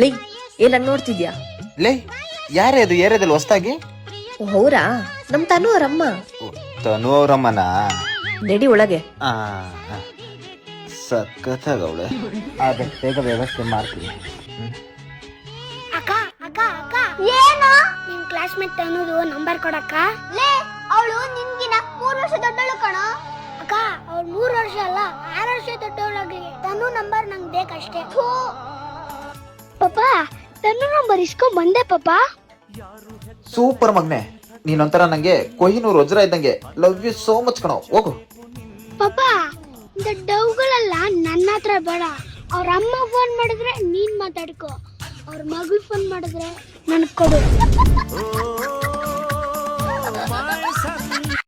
ಲೈ ಏನ್ ಹಂಗ್ ನೋಡ್ತಿದ್ಯಾ? ಲೇ ಯಾರೇ ಅದು ಏರಿಯಾದಲ್ಲಿ ಹೊಸ್ದಾಗಿ? ಓ, ಹೌರಾ ನಮ್ ತನು ಅವರಮ್ಮ. ಓ, ತನು ಅವರಮ್ಮನ? ನಡಿ ಒಳಗೆ. ಸಖತ್ತಾಗವಳೆ ಅದೇ ಬೇಗ ವ್ಯವಸ್ಥೆ ಮಾಡ್ತೀನಿ. ಅಕ್ಕ ಅಕ್ಕ ಅಕ್ಕ. ಏನು? ನಿನ್ ಕ್ಲಾಸ್ಮೇಟ್ ಅನ್ನೋದು ನಂಬರ್ ಕೊಡಕ್ಕ? ಲೇ ಅವಳು ನಿನ್ಗಿನ ಮೂರು ವರ್ಷ ದೊಡ್ಡವಳು ಕಣ. ಅಕ್ಕ ಅವಳು ಮೂರು ವರ್ಷ ಅಲ್ಲ ಆರು ವರ್ಷ ದೊಡ್ಡವಳಾಗ್ಲಿ. ತನು ನಂಬರ್ ನಂಗೆ ಬೇಕಷ್ಟೇ. ಪಾಪ ತನು ನಂಬರ್ ಇಸ್ಕೊಂಡ್ ಬಂದೆ ಪಾಪ ಸೂಪರ್ ಮಗ್ನೆ ನೀನೊಂಥರ ನಂಗೆ ಕೊಹಿನೂರ್ ವಜ್ರ ಇದ್ದಂಗೆ ಲವ್ ಯು ಸೋ ಮಚ್ ಕಣೋ ಹೋಗು ಪಾಪ இந்த ಡವ್ಗಳೆಲ್ಲ ನನ್ನ ಹತ್ರ ಬೇಡ ಅವ್ರ ಅಮ್ಮ ಫೋನ್ ಮಾಡಿದ್ರೆ ನೀನ್ ಮಾತಾಡ್ಕೋ ಅವ್ರ ಮಗಳು ಫೋನ್ ಮಾಡಿದ್ರೆ ನನಗ್ ಕೊಡು